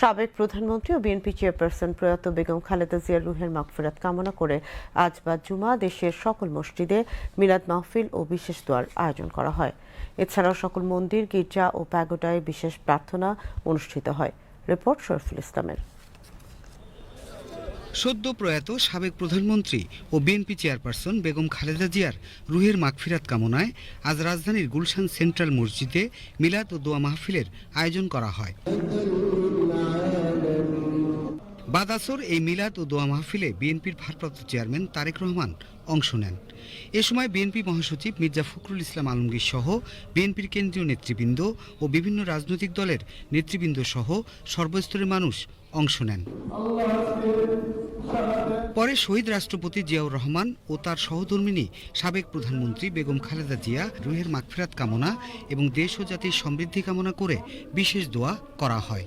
সাবেক প্রধানমন্ত্রী ও বিএনপি চেয়ারপারসন প্রয়াত বেগম খালেদা জিয়ার রুহের মাগফিরাত কামনা করে আজ বা জুমা দেশের সকল মসজিদে মিলাদ মাহফিল ও বিশেষ দোয়ার আয়োজন করা হয়। এছাড়াও সকল মন্দির, গির্জা ও প্যাগোডায় বিশেষ প্রার্থনা অনুষ্ঠিত হয়। রিপোর্ট শরীফুল ইসলামের। সদ্য প্রয়াত সাবেক প্রধানমন্ত্রী ও বিএনপি চেয়ারপারসন বেগম খালেদা জিয়ার রুহের মাগফিরাত কামনায় আজ রাজধানীর গুলশান সেন্ট্রাল মসজিদে মিলাদ ও দোয়া মাহফিলের আয়োজন করা হয়। বাদাসর এই মিলাদ ও দোয়া মাহফিলে বিএনপির ভারপ্রাপ্ত চেয়ারম্যান তারেক রহমান অংশ নেন। এ সময় বিএনপি মহাসচিব মির্জা ফখরুল ইসলাম আলমগীর সহ বিএনপির কেন্দ্রীয় নেতৃবৃন্দ ও বিভিন্ন রাজনৈতিক দলের নেতৃবৃন্দ সহ সর্বস্তরের মানুষ অংশ নেন। পরে শহীদ রাষ্ট্রপতি জিয়াউর রহমান ও তার সহধর্মিনী সাবেক প্রধানমন্ত্রী বেগম খালেদা জিয়া রুহের মাগফিরাত কামনা এবং দেশ ও জাতির সমৃদ্ধি কামনা করে বিশেষ দোয়া করা হয়।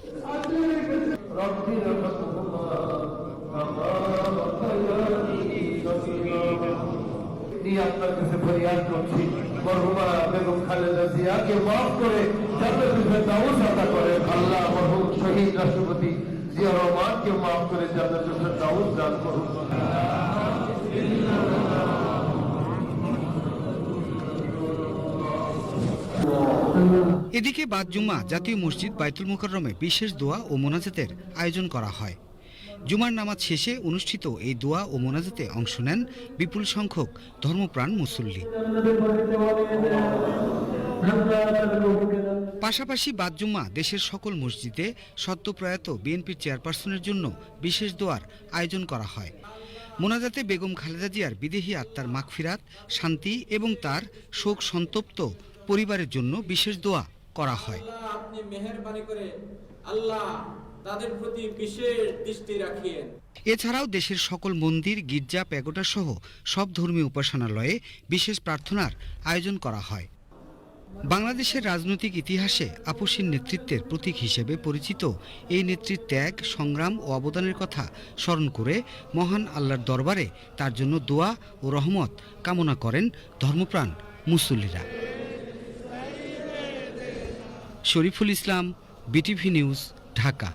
রাষ্ট্রপতি জিয়া মাফ করে এদিকে বাদ জুম্মা জাতীয় মসজিদ বাইতুল মোকাররমে বিশেষ দোয়া ও মোনাজাতের আয়োজন করা হয়। জুমার নামাজ শেষে অনুষ্ঠিত এই দোয়া ও মোনাজাতে অংশ নেন বিপুল সংখ্যক ধর্মপ্রাণ মুসল্লি। পাশাপাশি বাদ জুম্মা দেশের সকল মসজিদে সদ্য প্রয়াত বিএনপির চেয়ারপারসনের জন্য বিশেষ দোয়ার আয়োজন করা হয়। মোনাজাতে বেগম খালেদা জিয়ার বিদেহী আত্মার মাগফিরাত, শান্তি এবং তার শোক সন্তপ্ত পরিবারের জন্য বিশেষ দোয়া করা হয়। আপনি মেহেরবানি করে আল্লাহ তাদের প্রতি বিশেষ দৃষ্টি রাখিয়েন? এছাড়াও দেশের সকল মন্দির, গির্জা প্যাগোটা সহ সব ধর্মীয় উপাসনালয়ে বিশেষ প্রার্থনার আয়োজন করা হয়। বাংলাদেশের রাজনৈতিক ইতিহাসে আপসীর নেতৃত্বের প্রতীক হিসেবে পরিচিত এই নেত্রীর ত্যাগ, সংগ্রাম ও অবদানের কথা স্মরণ করে মহান আল্লাহর দরবারে তার জন্য দোয়া ও রহমত কামনা করেন ধর্মপ্রাণ মুসল্লিরা। Shariful Islam, BTV news, Dhaka.